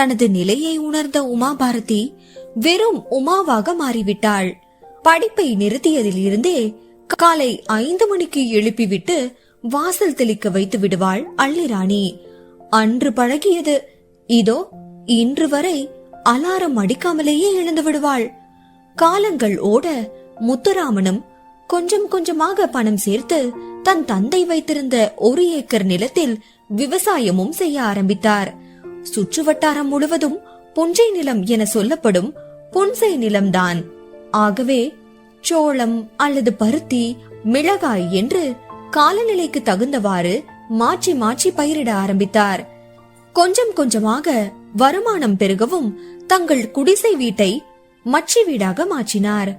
தனது நிலையை உணர்ந்த உமாபாரதி வெறும் உமாவாக மாறிவிட்டாள். படிப்பை நிறுத்தியதில் இருந்தே காலை ஐந்து மணிக்கு எழுப்பிவிட்டு வாசல் தெளிக்க வைத்து விடுவாள் அள்ளிராணி. அன்று பழகியது. இதோ இன்று வரை அலாரம் அடிக்காமலேயே எழுந்து விடுவாள். காலங்கள் ஓட முத்துராமனும் கொஞ்சம் கொஞ்சமாக பணம் சேர்த்து தன் தந்தை வைத்திருந்த ஒரு ஏக்கர் நிலத்தில் விவசாயமும் செய்ய ஆரம்பித்தார். சுற்று வட்டாரம் முழுவதும் புஞ்சை நிலம் என சொல்லப்படும் புன்சை நிலம்தான். ஆகவே சோளம் அல்லது பருத்தி மிளகாய் என்று காலநிலைக்கு தகுந்தவாறு மாற்றி மாற்றி பயிரிட ஆரம்பித்தார். கொஞ்சம் கொஞ்சமாக வருமானம் பெருகவும் தங்கள் குடிசை வீட்டை மச்சி வீடாக மாற்றினார்.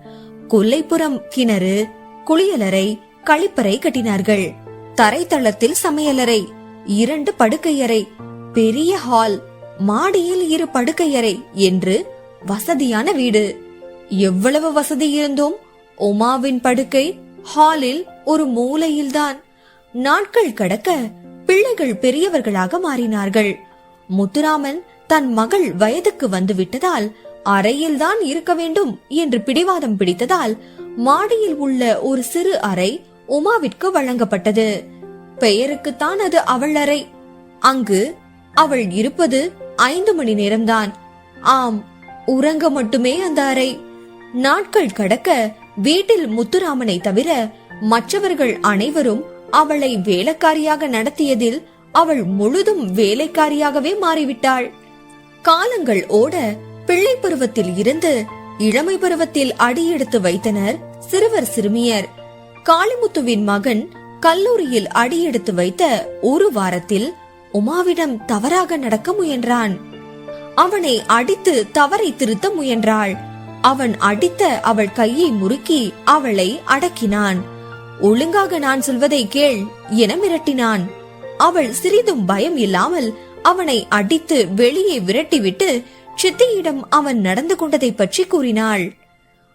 கொல்லைப்புறம் கிணறு குளியலறை கழிப்பறை கட்டினார்கள். தரைத்தளத்தில் சமையலறை இரண்டு படுக்கையறை பெரிய ஹால் மாடியில் இரு படுக்கையறை என்று வசதியான வீடு. எவ்வளவு வசதி இருந்தும் உமாவின் படுக்கை ஹாலில் ஒரு மூலையில்தான். நாட்கள் கடக்க பிள்ளைகள் பெரியவர்களாக மாறினார்கள். முத்துராமன் தன் மகள் வயதுக்கு வந்து விட்டதால் அறையில்தான் இருக்க வேண்டும் என்று பிடிவாதம் பிடித்ததால் மாடியில் உள்ள ஒரு சிறு அறை உமாவிற்கு வழங்கப்பட்டது. பெயருக்குத்தான் அது அவள் அறை. அங்கு அவள் இருப்பது ஐந்து மணி நேரம்தான். ஆம் உறங்க மட்டுமே அந்த அறை. நாட்கள் கடக்க வீட்டில் முத்துராமனை தவிர மற்றவர்கள் அனைவரும் அவளை வேலைக்காரியாக நடத்தியதில் அவள் முழுதும் வேலைக்காரியாகவே மாறிவிட்டாள். காலங்கள் ஓட பிள்ளை பருவத்தில் இருந்து இளமை பருவத்தில் அடியெடுத்து வைத்தனர் சிறுவர் சிறுமியர். காளிமுத்துவின் மகன் கல்லூரியில் அடியெடுத்து வைத்த ஒரு வாரத்தில் உமாவிடம் தவறாக நடக்க முயன்றான். அவனை அடித்து தவறை திருத்த முயன்றாள். அவன் அடித்த அவள் கையை முறுக்கி அவளை அடக்கினான். ஒழுங்காக நான் சொல்வதை கேள் என மிரட்டினான். அவள் சிறிதும் பயம் இல்லாமல் அவனை அடித்து வெளியே விரட்டிவிட்டு சித்தியிடம் அவன் நடந்து கொண்டதை பற்றி கூறினாள்.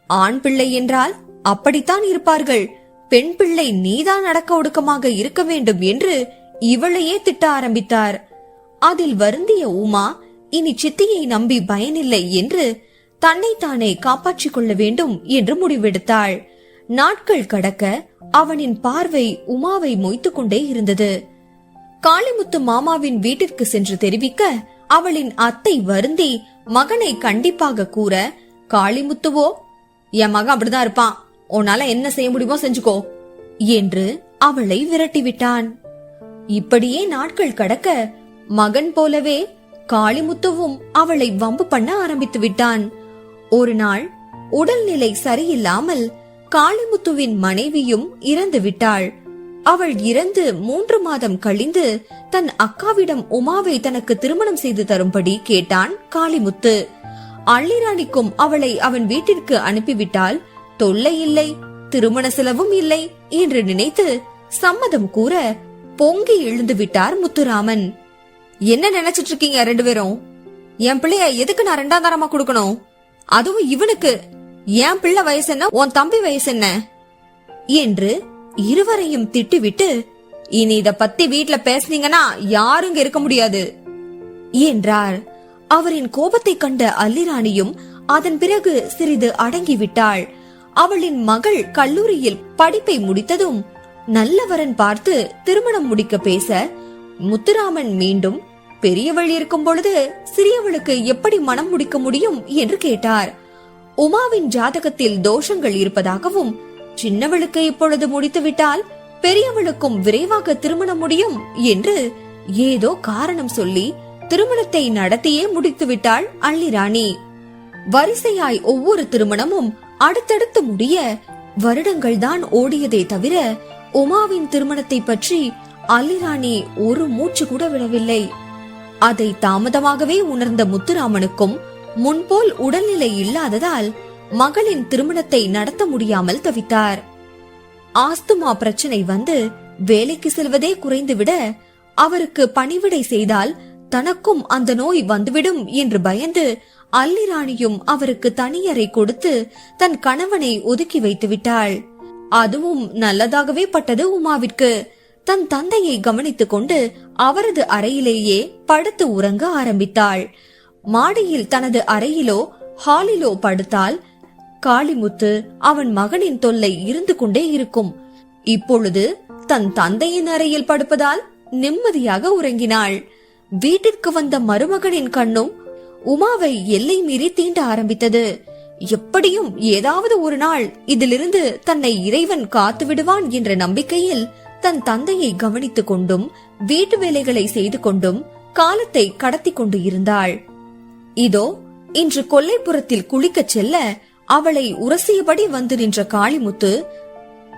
ஆண் பிள்ளை என்றால் அப்படித்தான் இருப்பார்கள். பெண் பிள்ளை நீதான் அடக்க ஒடுக்கமாக இருக்க வேண்டும் என்று இவளையே திட்ட ஆரம்பித்தார். அதில் வருந்திய உமா இனி சித்தியை நம்பி பயனில்லை என்று தன்னைத்தானே காப்பாற்றிக் கொள்ள வேண்டும் என்று முடிவெடுத்தாள். நாட்கள் கடக்க அவனின் பார்வை உமாவை மொய்த்துக் கொண்டே இருந்தது. காளிமுத்து மாமாவின் வீட்டிற்கு சென்று தெரிவிக்க அவளின் அத்தை வருந்தி மகனை கண்டிப்பாக கூற காளிமுத்துவோ என் மகன் அப்படிதான் இருப்பான். உன்னால என்ன செய்ய முடியுமோ செஞ்சுக்கோ என்று அவளை விரட்டிவிட்டான். இப்படியே நாட்கள் கடக்க மகன் போலவே காளிமுத்துவும் அவளை வம்பு பண்ண ஆரம்பித்து விட்டான். ஒரு நாள் உடல்நிலை சரியில்லாமல் காளிமுத்துவின் மனைவியும் இறந்து விட்டாள். அவள் இறந்து மூன்று மாதம் கழிந்து தன் அக்காவிடம் உமாவை தனக்கு திருமணம் செய்து தரும்படி கேட்டான் காளிமுத்து. அள்ளிராணிக்கும் அவளை அவன் வீட்டிற்கு அனுப்பிவிட்டால் தொல்லை இல்லை திருமண செலவும் இல்லை என்று நினைத்து சம்மதம் கூற பொங்கி எழுந்து விட்டார் முத்துராமன். என்ன நினைச்சிட்டு இருக்கீங்க ரெண்டு பேரும்? என் பிள்ளைய எதுக்கு நான் ரெண்டாம் தரமா கொடுக்கணும்? அதுவும் இவனுக்கு. என் பிள்ளை வயசு என்ன உன் தம்பி வயசு என்ன? என்று இருவரையும் திட்டுவிட்டு இனி இத பத்தி வீட்ல பேசுனீங்கன்னா யாரும் இருக்க முடியாது? என்றார். அவரின் கோபத்தை கண்ட அல்லிராணியும் அதன் பிறகு சிறிது அடங்கிவிட்டாள். அவளின் மகள் கல்லூரியில் படிப்பை முடித்ததும் நல்லவரன் பார்த்து திருமணம் முடிக்க பேச முத்துராமன் மீண்டும் பெரியவள் இருக்கும் பொழுது சிறியவளுக்கு எப்படி மனம் முடிக்க முடியும் என்று கேட்டார். உமாவின் ஜாதகத்தில் தோஷங்கள் இருப்பதாகவும் சின்னவளுக்கு இப்பொழுது முடித்துவிட்டால் பெரியவளுக்கும் விரைவாக திருமணம் முடியும் என்று ஏதோ காரணம் சொல்லி திருமணத்தை நடத்தியே முடித்து விட்டாள் அள்ளிராணி. வரிசையாய் ஒவ்வொரு திருமணமும் அடுத்தடுத்து முடிய வருடங்கள் தான் ஓடியதே தவிர உமாவின் திருமணத்தை பற்றி அல்லிராணி ஒரு மூச்சு கூட விடவில்லை அதை தாமதமாகவே உணர்ந்த முத்துராமனுக்கும் முன்போல் உடல்நிலை இல்லாததால் மகளின் திருமணத்தை நடத்த முடியாமல் தவித்தார். ஆஸ்துமா பிரச்சனை வந்து வேலைக்கு செல்வதே குறைந்துவிட அவருக்கு பணிவிடை செய்தால் தனக்கும் அந்த நோய் வந்துவிடும் என்று பயந்து அல்லிராணியும் அவருக்கு தனியறை கொடுத்து தன் கணவனை ஒதுக்கி வைத்து விட்டாள் அதுவும் நல்லதாகவே பட்டது உமாவிற்கு. தன் தந்தையை கவனித்துக் கொண்டு அவரது அறையிலேயே படுத்து உறங்க ஆரம்பித்தாள். மாடியில் தனது அறையிலோ ஹாலிலோ படுத்தால் காளிமுத்து அவன் மகனின் தொல்லை இருந்து கொண்டே இருக்கும். இப்பொழுது தன் தந்தையின் அறையில் படுப்பதால் நிம்மதியாக உறங்கினாள். வீட்டிற்கு வந்த மருமகனின் கண்ணும் உமாவை எல்லை மீறி தீண்ட ஆரம்பித்தது. எப்படியும் ஏதாவது ஒரு நாள் இதிலிருந்து தன்னை இறைவன் காத்து விடுவான் என்ற நம்பிக்கையில் தன் தந்தையை கவனித்துக் கொண்டும் வீட்டு வேலைகளை செய்து கொண்டும் காலத்தை கடத்தி கொண்டு இருந்தாள். இதோ இன்று கொல்லைப்புறத்தில் குளிக்கச் செல்ல அவளை உரசியபடி வந்து நின்ற காளிமுத்து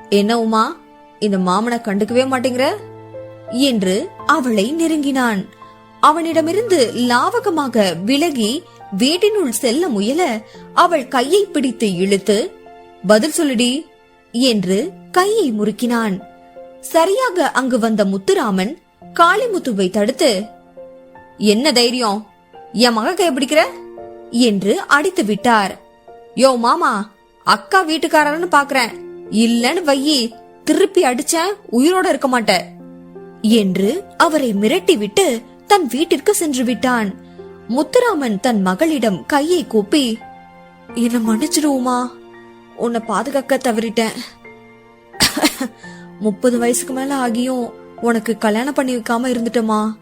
என்ன உமா இந்த மாமனை கண்டுக்கவே மாட்டேங்கிற? என்று அவளை நெருங்கினான். அவனிடமிருந்து லாவகமாக விலகி வீட்டினுள் செல்ல முயல அவள் கையை பிடித்து இழுத்து பதில் சொல்லுடி என்று கையை முறுக்கினான். சரியாக அங்கு வந்த முத்துராமன் காளிமுத்துவை தடுத்து என்ன தைரியம்? என் மக கை பிடிக்கிற? என்று அடித்து விட்டார். யோ மாமா அக்கா வீட்டுக்காரன்னு பாக்குறேன். இல்லன்னு வையி திருப்பி அடிச்சேன் உயிரோட இருக்க மாட்ட என்று அவரை மிரட்டிவிட்டு தன் வீட்டிற்கு சென்று விட்டான். முத்துராமன் தன் மகளிடம் கையை கூப்பி என்ன மன்னிச்சிடுவோமா உன்னை பாதுகாக்க தவறிட்டேன். முப்பது வயசுக்கு மேல ஆகியும் உனக்கு கல்யாணம் பண்ணி வைக்காம இருந்துட்டோமா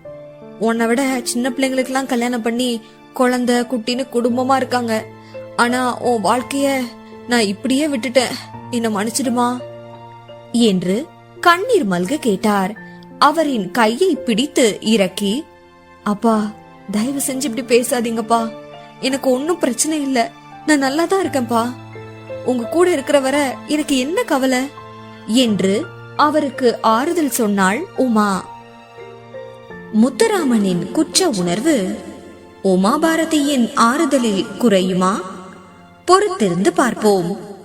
உன்னை விட சின்ன பிள்ளைங்களுக்கெல்லாம் கல்யாணம் பண்ணி குழந்தை குட்டின்னு குடும்பமா இருக்காங்க. ஆனா உன் வாழ்க்கைய நான் இப்படியே விட்டுட்டேன். என்ன மன்னிச்சிடுமா? என்று கண்ணீர் மல்க கேட்டார். அவரின் கையை பிடித்து இறக்கி அப்பா தயவு செஞ்சு இப்படி பேசாதீங்கப்பா. எனக்கு ஒன்னும் பிரச்சனை இல்ல. நான் நல்லா தான் இருக்கேன்ப்பா. உங்க கூட இருக்கிற வரை எனக்கு என்ன கவலை? என்று அவருக்கு ஆறுதல் சொன்னாள் உமா. முத்துராமனின் குற்ற உணர்வு. உமா பாரதியின் ஆறுதலில் குறையுமா? பொறுத்திருந்து பார்ப்போம்.